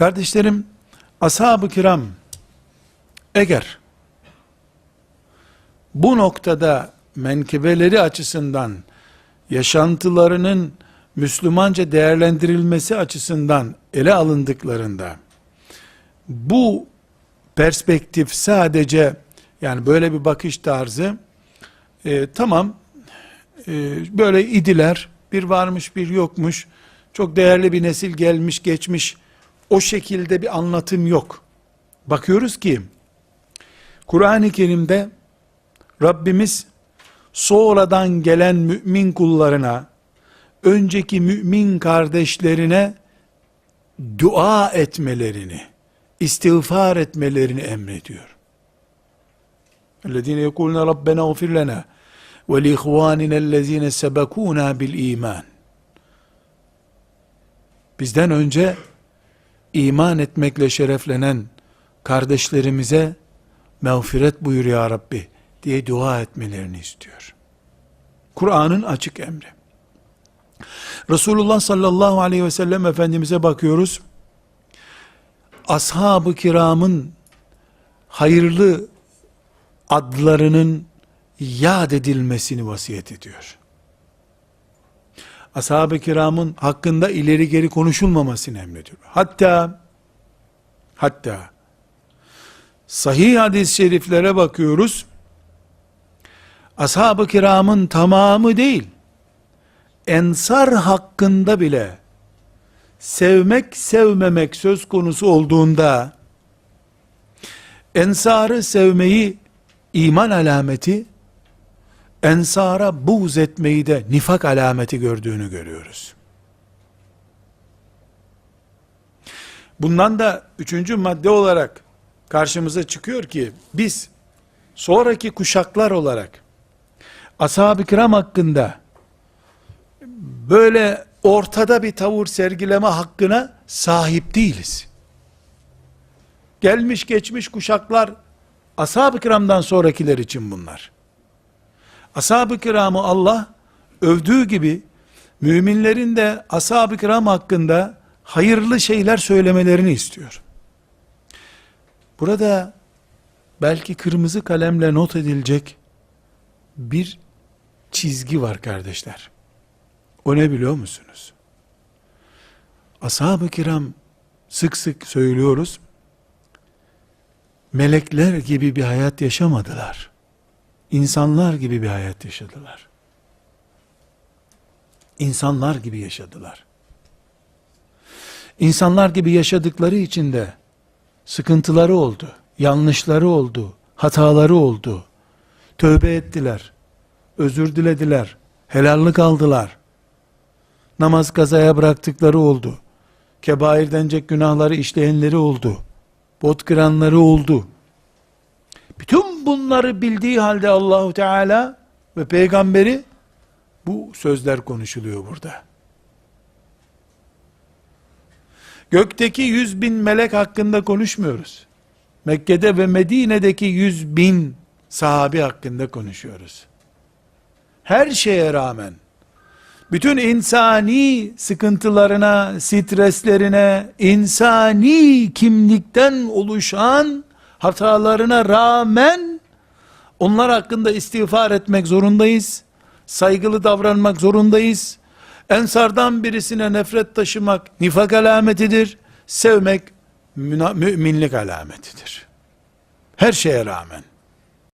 Kardeşlerim, ashab-ı kiram eğer bu noktada menkibeleri açısından yaşantılarının Müslümanca değerlendirilmesi açısından ele alındıklarında bu perspektif sadece yani böyle bir bakış tarzı e, tamam e, böyle idiler bir varmış bir yokmuş çok değerli bir nesil gelmiş geçmiş o şekilde bir anlatım yok. Bakıyoruz ki Kur'an-ı Kerim'de Rabbimiz sonradan gelen mümin kullarına önceki mümin kardeşlerine dua etmelerini, istiğfar etmelerini emrediyor. اَلَّذ۪ينَ يَقُولُونَ رَبَّنَا اغْفِرْ لَنَا وَلِيْخْوَانِنَا الَّذ۪ينَ سَبَكُونَا بِالْا۪يمَانِ Bizden önce iman etmekle şereflenen kardeşlerimize mağfiret buyur ya Rabbi diye dua etmelerini istiyor. Kur'an'ın açık emri. Resulullah sallallahu aleyhi ve sellem Efendimiz'e bakıyoruz. Ashab-ı kiramın hayırlı adlarının yad edilmesini vasiyet ediyor. Ashab-ı kiramın hakkında ileri geri konuşulmamasını emrediyor. Hatta hatta sahih hadis-i şeriflere bakıyoruz. Ashab-ı kiramın tamamı değil, ensar hakkında bile sevmek sevmemek söz konusu olduğunda ensarı sevmeyi iman alameti ensara buğz etmeyi de nifak alameti gördüğünü görüyoruz. Bundan da üçüncü madde olarak karşımıza çıkıyor ki biz sonraki kuşaklar olarak ashab-ı kiram hakkında böyle ortada bir tavır sergileme hakkına sahip değiliz. Gelmiş geçmiş kuşaklar ashab-ı kiramdan sonrakiler için bunlar. Ashab-ı kiramı Allah övdüğü gibi müminlerin de ashab-ı kiram hakkında hayırlı şeyler söylemelerini istiyor. Burada belki kırmızı kalemle not edilecek bir çizgi var kardeşler. O ne biliyor musunuz? Ashab-ı kiram sık sık söylüyoruz. Melekler gibi bir hayat yaşamadılar. İnsanlar gibi bir hayat yaşadılar. İnsanlar gibi yaşadılar. İnsanlar gibi yaşadıkları için de sıkıntıları oldu, yanlışları oldu, hataları oldu. Tövbe ettiler, özür dilediler, helallik aldılar. Namaz kazaya bıraktıkları oldu. Kebair denecek günahları işleyenleri oldu. Bot kıranları oldu. Bunları bildiği halde Allahu Teala ve peygamberi bu sözler konuşuluyor burada. Gökteki yüz bin melek hakkında konuşmuyoruz. Mekke'de ve Medine'deki yüz bin sahabi hakkında konuşuyoruz. Her şeye rağmen, bütün insani sıkıntılarına, streslerine, insani kimlikten oluşan hatalarına rağmen, onlar hakkında istiğfar etmek zorundayız, saygılı davranmak zorundayız, ensardan birisine nefret taşımak nifak alametidir, sevmek müminlik alametidir. Her şeye rağmen.